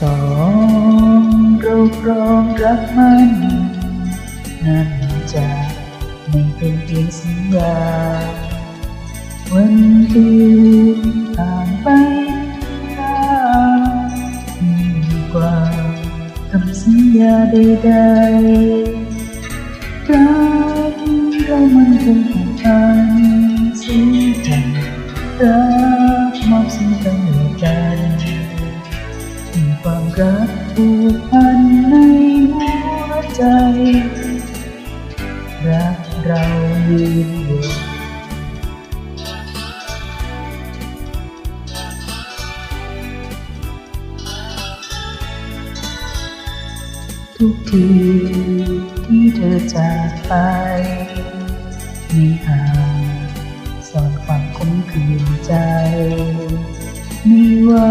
สองเราพร้อมรักมันนั่นจะไม่เป็นเพียงสัญญาวันคืนผ่านไปนานยิ่งกว่าคำสัญญาใดๆรักเรามันคงผูกพันสิ้นกันรักมอบสิ่งต่างๆกันมีความ รักผูกพันในหัวใจ รักเรายืนอยู่ทุกทีที่เธอจากไปไม่อาจซ่อนความคมคืนใจ ไม่ว่า